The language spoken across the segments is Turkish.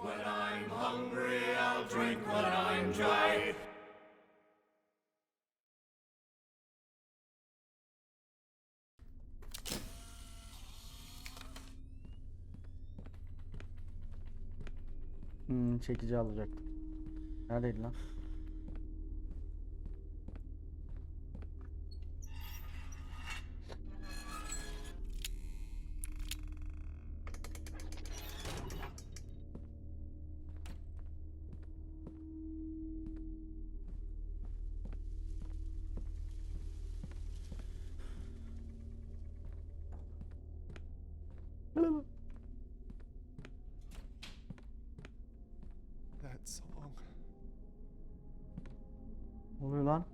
When I'm hungry, I'll drink. When I'm dry, Hmm, çekici alacaktım. Neredeydi lan? Ne oluyor lan?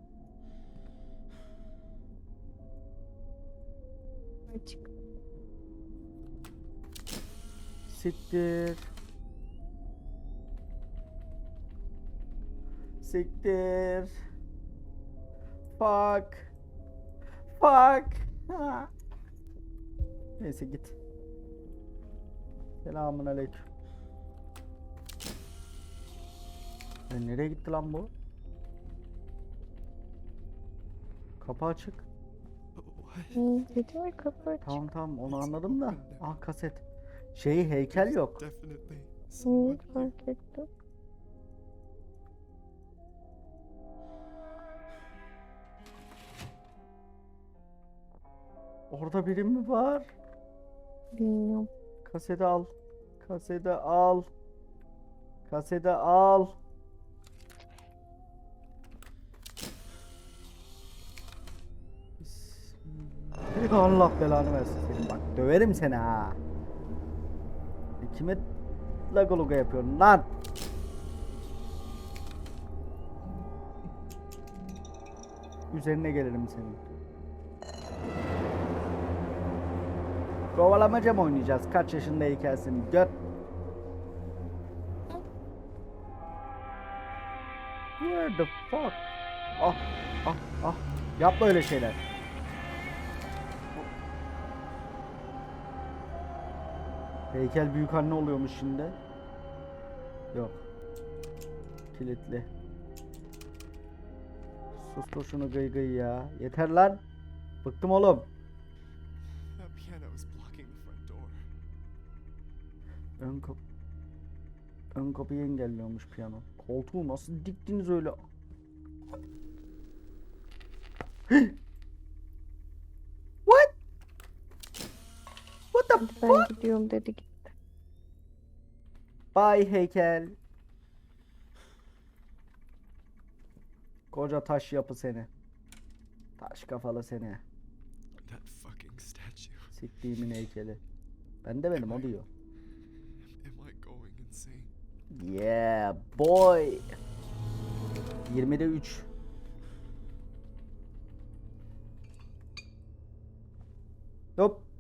Açık. Siktir. Siktir. Fuck. Fuck. Neyse git. Selamun aleyküm. Ya nereye gitti lan bu? Kapı açık. Dedim ya kapı açık. Tamam tamam onu anladım da. Ah kaset. Şey heykel yok. Hı, fark ettim. Orada biri mi var? Bilmiyorum. Kaseti al. Kaseti al. Kaseti al. Allah belanı versin senin bak döverim seni ha. Kime laga luga yapıyorsun lan? Üzerine gelirim senin. Kovalamaca mı oynayacağız? Kaç yaşında heykelsin? Göt. Where the fuck? Ah, ah, ah. Yapma öyle şeyler. Heykel büyük anne oluyormuş şimdi. Yok. Kilitli. Sustur şunu gıy gıy ya. Yeter lan. Bıktım oğlum. Ön kap Ön kapıyı engelliyormuş piyano. Koltuğu nasıl diktiniz öyle? What? What the fuck? ben gidiyorum dedi gitti. Bay heykel. Koca taş yapı seni. Taş kafalı seni. That fucking statue. Siktiğimin heykeli. Ben de benim o diyor. Am I going insane? Yeah boy. 20'de 3. Hop hop.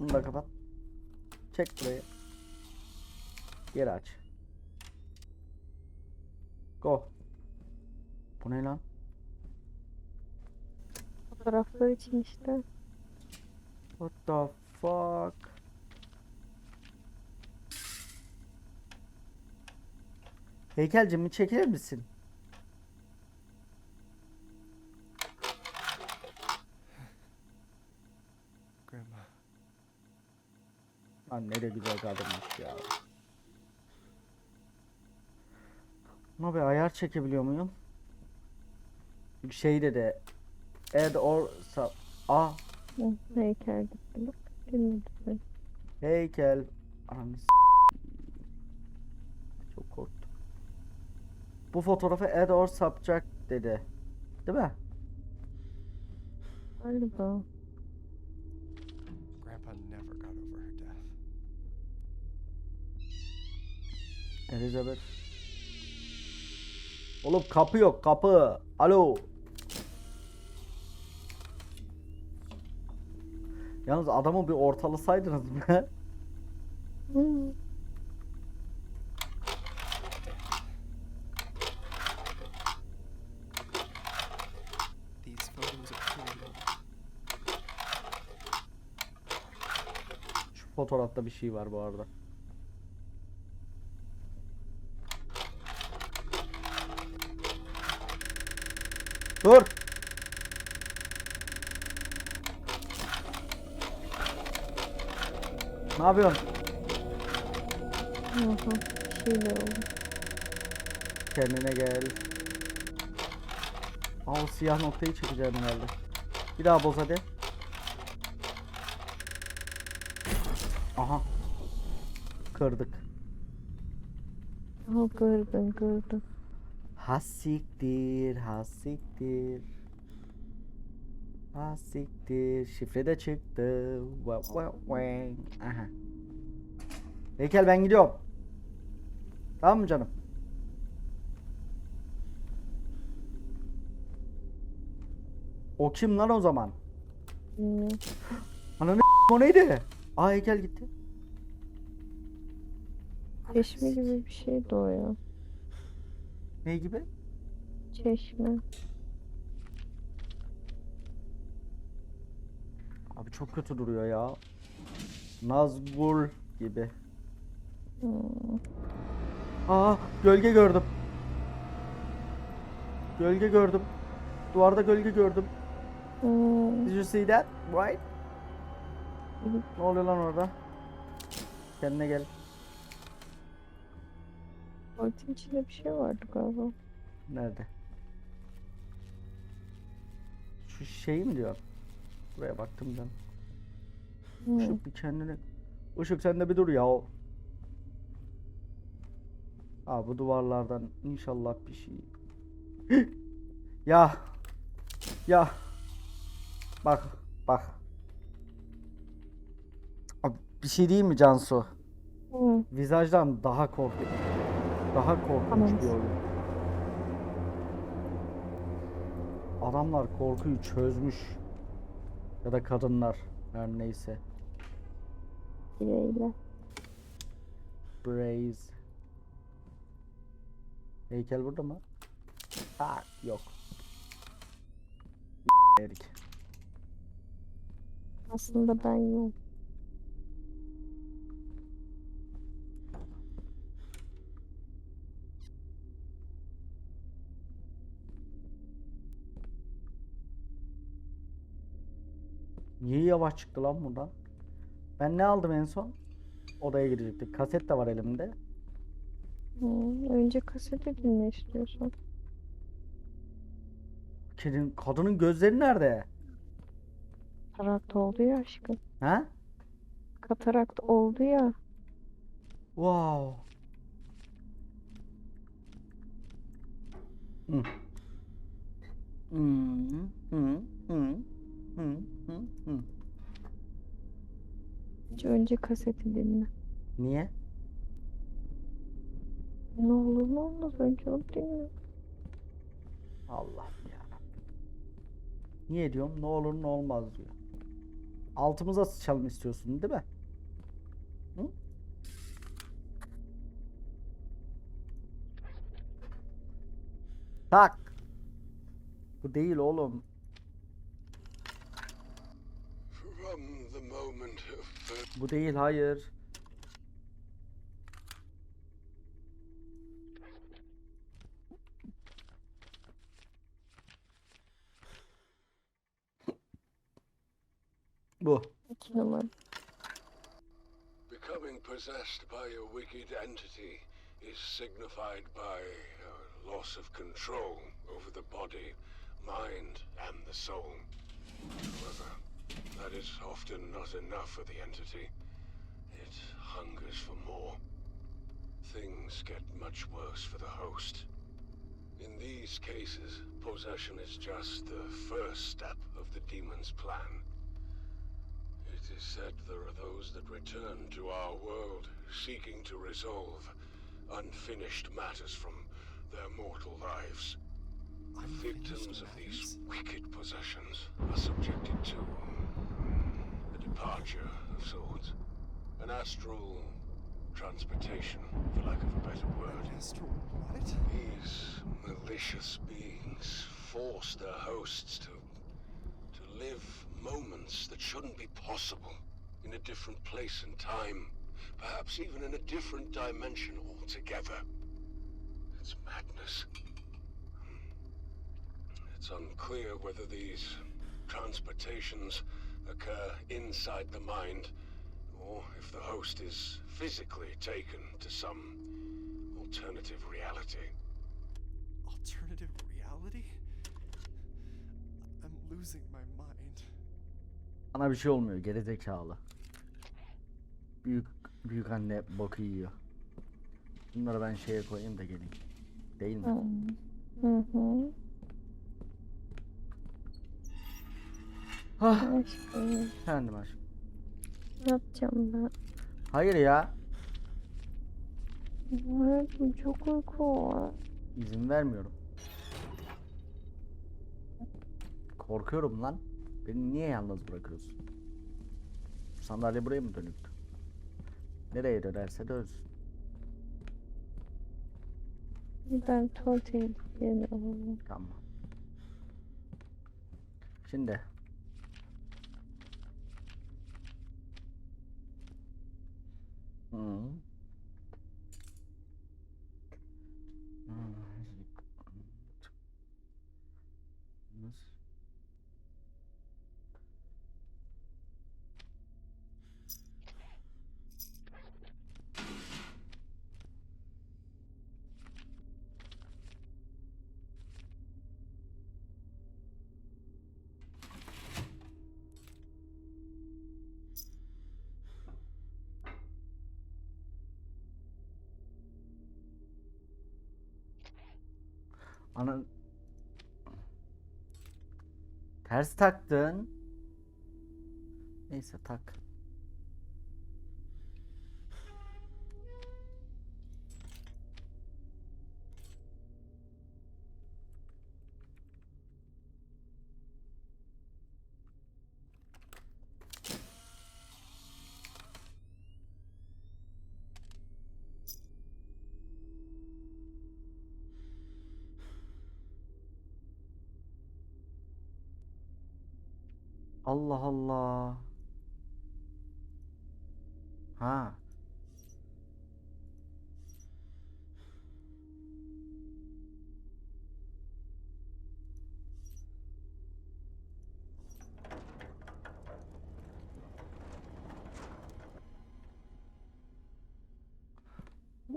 Bunu da kapat. Çek burayı. Geri aç. Go. Bu ne lan? Fotoğraflar için işte. What the fuck? Heykelcim çekilir misin? Grandma. Lan ne de güzel kadınmış ya. Ama bir ayar çekebiliyor muyum? Şeyde de add or sub Hı, heykel heykel Ananı s- çok korktum. Bu fotoğrafı add or subtract dedi. Değil mi? Galiba. Elizabeth. Oğlum kapı yok kapı. Alo. Yalnız adamı bir ortalasaydınız pretty. Şu fotoğrafta bir şey var bu arada. Dur. Ne yapıyorsun? Aha. Bir şeyler oldu. Kendine gel. Aa, o siyah noktayı çekeceğim herhalde. Bir daha boz hadi. Aha. Kırdık. Aha gördüm gördüm. Hasiktir, hasiktir. Hasiktir. Şifre de çıktı. Aha. Heykel ben gidiyorum. Tamam mı canım? O kim lan o zaman? Bilmiyorum. Ananı o neydi? Aa heykel gitti. Çeşme gibi bir şeydi o ya. Ne gibi? Çeşme. Abi çok kötü duruyor ya. Nazgul gibi. Hmm. Aa gölge gördüm. Gölge gördüm. Duvarda gölge gördüm. Hmm. Did you see that? Right? Ne oluyor lan orada? Kendine gel. Tuvaletin içinde bir şey vardı galiba. Nerede? Şu şey mi diyor? Buraya baktım ben. Hmm. Işık bir kendine. Işık sen de bir dur ya. Aa bu duvarlardan inşallah bir şey. ya. Ya. Bak bak. Abi, bir şey değil mi Cansu? Hmm. Vizajdan daha korkunç. Daha korkunç Tamam. bir oyun. Adamlar korkuyu çözmüş. Ya da kadınlar her neyse. Bileyle. Braze. Heykel burada mı? Ha yok. Erik. Aslında ben yok. Niye yavaş çıktı lan buradan? Ben ne aldım en son? Odaya girecektik. Kaset de var elimde. Hmm. Önce kaseti dinle istiyorsan. Kedin, kadının gözleri nerede? Katarakt oldu ya aşkım. Ha? Katarakt oldu ya. Wow. Hı. Hı, hı, hı, hı, hı, hı. Önce, önce kaseti dinle. Niye? Ne olur ne olmaz önce onu dinle. Allah ya. Niye diyorum? Ne olur ne olmaz diyor. Altımıza sıçalım istiyorsun değil mi? Hı? Tak. Bu değil oğlum. Bu değil hayır. Bu. İki numara. becoming possessed by a wicked entity is signified by a loss of control over the body, mind, and the soul. However, that is often not enough for the entity. It hungers for more. Things get much worse for the host. In these cases, possession is just the first step of the demon's plan. It is said there are those that return to our world seeking to resolve unfinished matters from their mortal lives. The victims of these wicked possessions are subjected to departure of sorts. An astral transportation, for lack of a better word. Astral what? These malicious beings force their hosts to to live moments that shouldn't be possible in a different place and time, perhaps even in a different dimension altogether. It's madness. It's unclear whether these transportations occur inside the mind or if the host is physically taken to some alternative reality. Alternative reality? I'm losing my mind. Bana bir şey olmuyor gerizekalı. Büyük büyük anne boku yiyor. Bunları ben şeye koyayım da geleyim. Değil mi? Hmm. Hı hı. Ah, Aşkım, efendim aşkım. ne yapacağım ben? Hayır ya. Hayatım çok uyku var. izin vermiyorum. Korkuyorum lan. Beni niye yalnız bırakıyorsun? Sandalye buraya mı dönüktü? Nereye dönerse dönsün. Ben tuvalete gidip. Tamam. Şimdi. Hı. Hı. Nasıl? Ana Ters taktın. Neyse tak.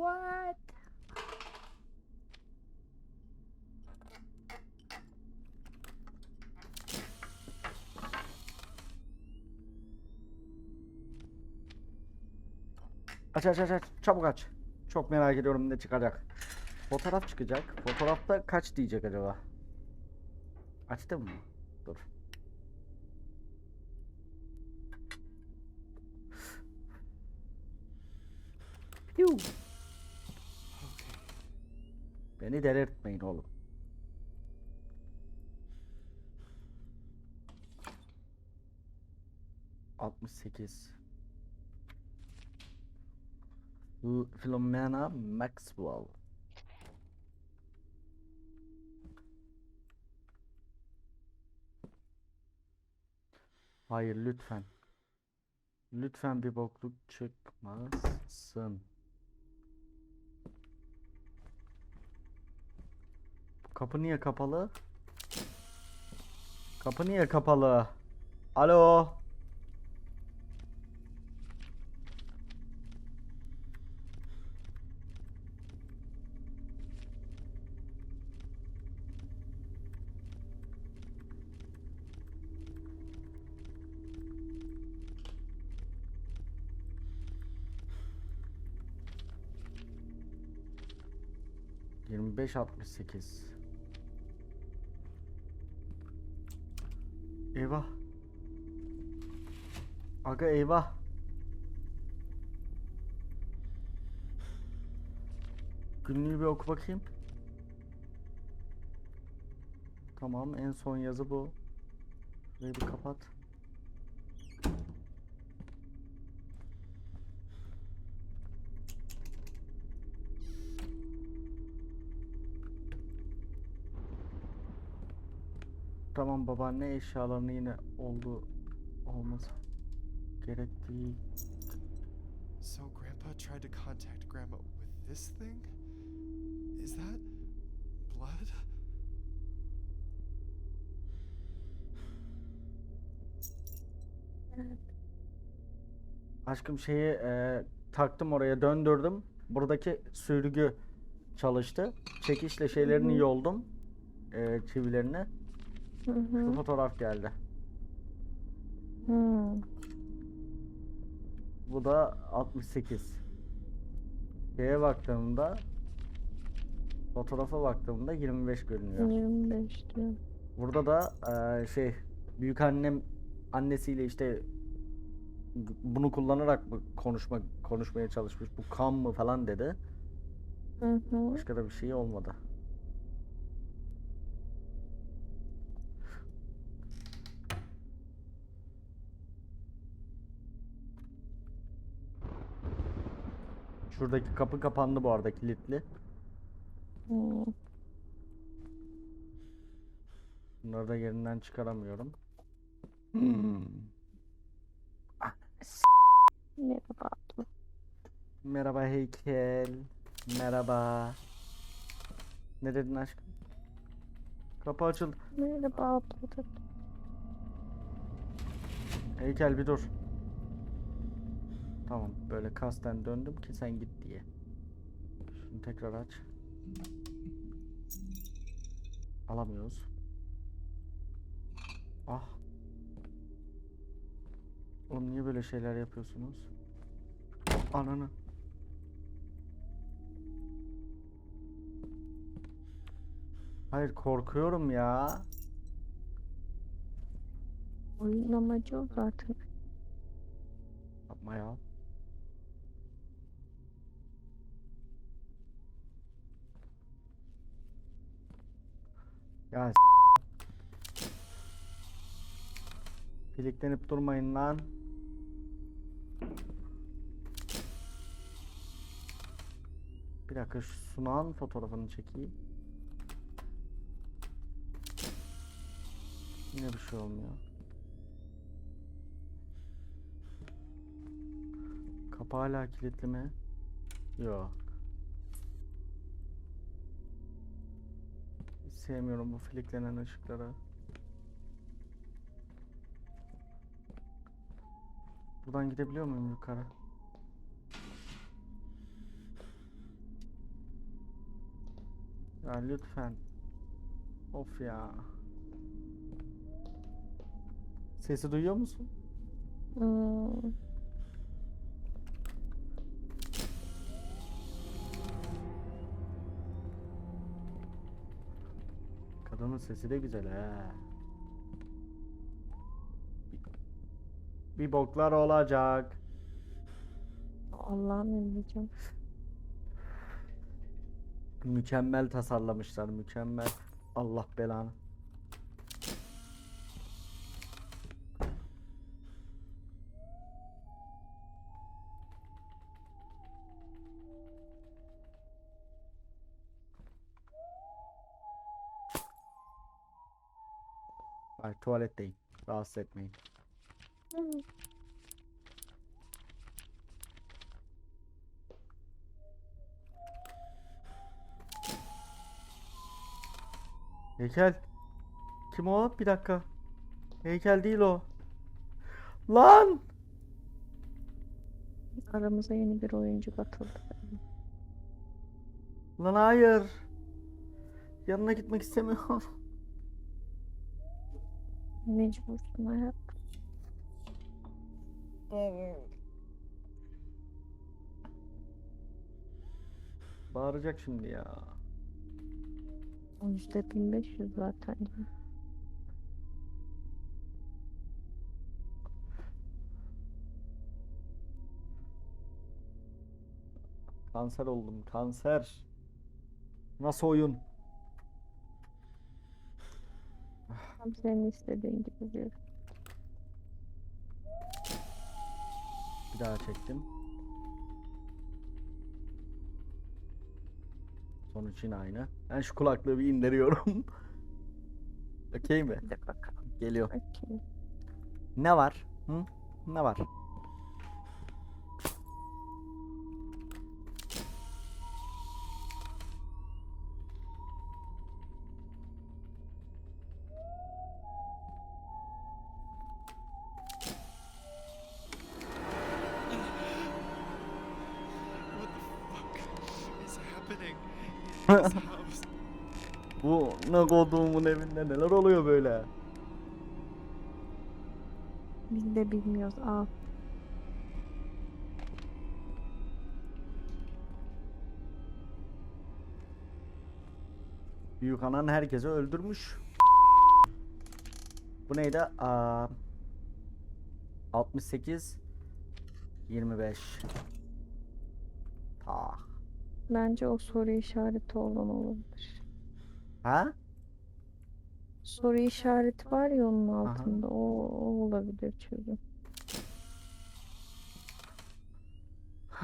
What? Aç aç aç aç. Çabuk aç. Çok merak ediyorum ne çıkacak. Fotoğraf çıkacak. Fotoğrafta kaç diyecek acaba? Açtım mı? Dur. Beni delirtmeyin oğlum. Altmış sekiz. Philomena Maxwell. Hayır lütfen. Lütfen bir bokluk çıkmasın. Kapı niye kapalı? Kapı niye kapalı? Alo. Yirmi beş altmış sekiz. Eyvah. Aga eyvah. Günlüğü bir oku bakayım. Tamam en son yazı bu. Şurayı bir kapat. Tamam babaanne eşyalarını yine oldu olması gerektiği... So Grandpa tried to contact Grandma with this thing? Is that blood? Aşkım şeyi e, taktım oraya döndürdüm. Buradaki sürgü çalıştı. Çekişle şeylerini yoldum. E, çivilerini. Hı -hı. Şu fotoğraf geldi. Hmm. Bu da 68. Şeye baktığımda fotoğrafa baktığımda 25 görünüyor. 25 diyor. Burada da eee, şey büyük annem annesiyle işte bunu kullanarak mı konuşma konuşmaya çalışmış. Bu kan mı falan dedi. Hı hı. Başka da bir şey olmadı. Şuradaki kapı kapandı bu arada kilitli. Hı. Bunları da yerinden çıkaramıyorum. Hmm. Merhaba abla. Merhaba heykel. Merhaba. Ne dedin aşkım? Kapı açıldı. Merhaba abla. Heykel bir dur. Tamam böyle kasten döndüm ki sen git diye. Şunu tekrar aç. Alamıyoruz. Ah. Oğlum niye böyle şeyler yapıyorsunuz? Ananı. Hayır korkuyorum ya. Oyun amacı o zaten. Yapma ya. Ya s- Filiklenip durmayın lan. Bir dakika şu sunağın fotoğrafını çekeyim. Yine bir şey olmuyor. Kapı hala kilitli mi? Yok. Sevmiyorum bu filiklenen ışıkları. Buradan gidebiliyor muyum yukarı? Ya lütfen. Of ya. Sesi duyuyor musun? Hı. Kadının sesi de güzel. Bir, bir boklar olacak. Allah'ım emricim. Mükemmel tasarlamışlar, mükemmel. Allah belanı. Tuvaletteyim. Rahatsız etmeyin. Heykel. Kim o? Bir dakika. Heykel değil o. Lan! Aramıza yeni bir oyuncu katıldı. Lan hayır. Yanına gitmek istemiyorum. Mecbursun hayat. Bağıracak şimdi ya. Yüzde 1500 zaten. Kanser oldum, kanser. Nasıl oyun? Tam senin istediğin gibi bir. Bir daha çektim. Sonuç yine aynı. Ben şu kulaklığı bir indiriyorum. Okey mi? Bir de bakalım. Geliyor. Okey. Ne var? Hı? Ne var? Ne koduğumun evinde neler oluyor böyle? Biz de bilmiyoruz. Al. Büyük anan herkesi öldürmüş. Bu neydi? Aa, 68 25 Ta. Bence o soru işareti olan olabilir. Ha? Soru işareti var ya onun altında. O, o olabilir çözüm.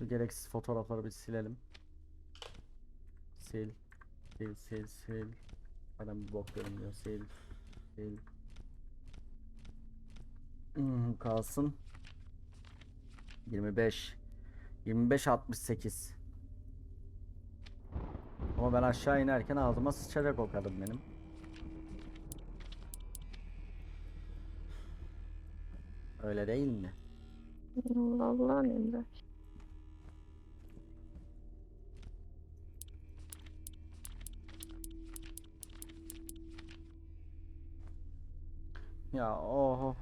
Bu gereksiz fotoğrafları bir silelim. Sil. Sil sil sil. Adam bir bok görünmüyor. Sil. Sil. Hmm, kalsın. 25. 25 68. Ama ben aşağı inerken ağzıma sıçacak o kadın benim. Öyle değil mi? Vallahi Emre. Ya oho.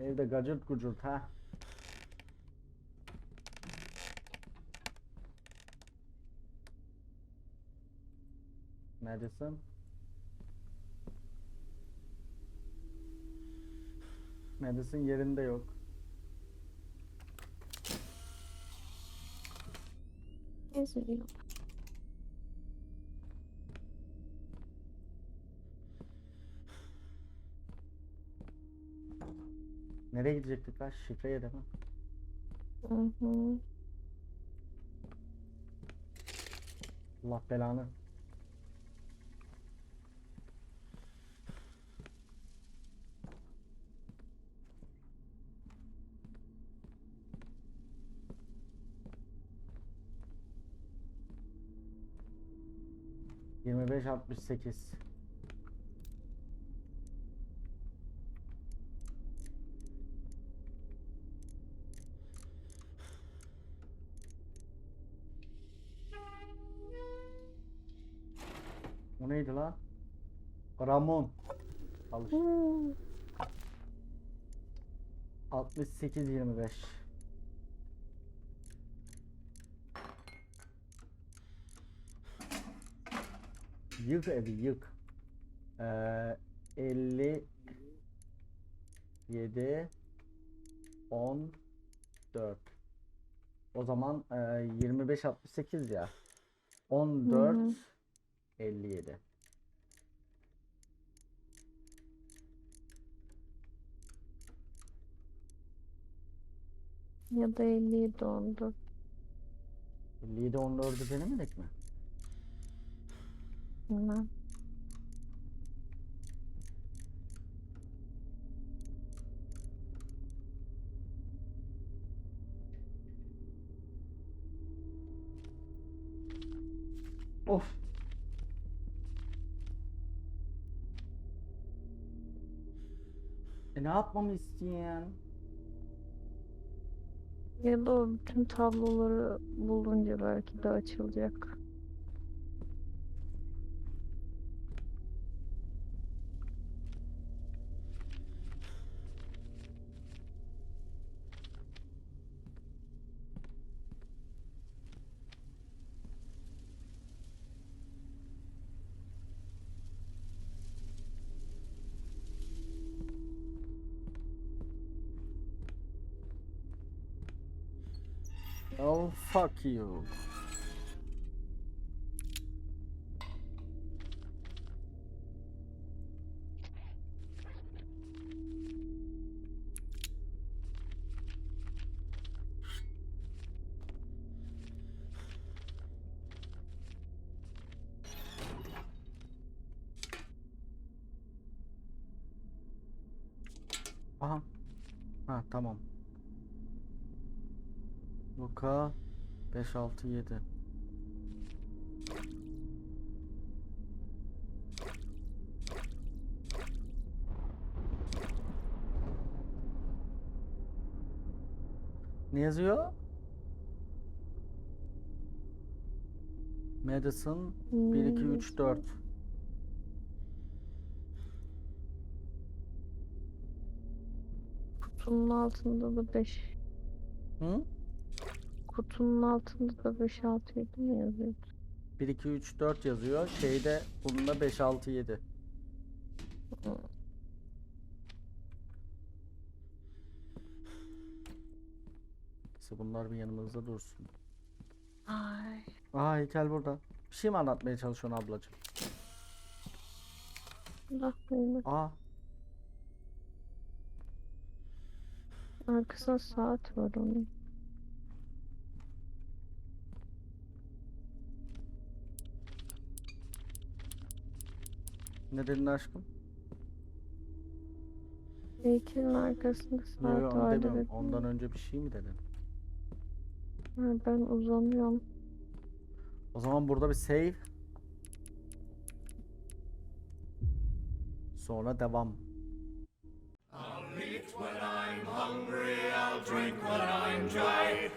Evde gacırt gucurt ha. Madison. Madison yerinde yok. Eziliyor. Nereye gidecektik lan? Şifreye de mi? Hı hı. Allah belanı. Yirmi beş altmış sekiz. O neydi lan? Ramon. Alış. Hmm. 68 25. Yık evi yık. Ee, 50 7 10 4 O zaman e, 25 68 ya. 14 Hı hı. 57 Ya da 57 oldu. 57 14'ü denemedik mi? Bilmem. Of. E ne yapmamı isteyen? Ya da bütün tabloları bulunca belki de açılacak. Oh fuck you. Aha. Ha tamam. Luka 5 6 7. Ne yazıyor? Medicine 1 2 Hmm, 3 4. Kutunun altında da 5. Hı? Kutunun altında da 5 6 7 mi yazıyor? 1 2 3 4 yazıyor. Şeyde bunda 5 6 7. Neyse bunlar bir yanımızda dursun. Ay. Aa heykel burada. Bir şey mi anlatmaya çalışıyorsun ablacığım? Benim. Aa Arkasında saat var onun. Ne dedin aşkım? Heykelin arkasında saat yok onu vardı demiyorum. dedim. Ondan önce bir şey mi dedin? Ha, ben uzanıyorum. O zaman burada bir save. Sonra devam. I'll eat when I'm hungry, I'll drink when I'm dry.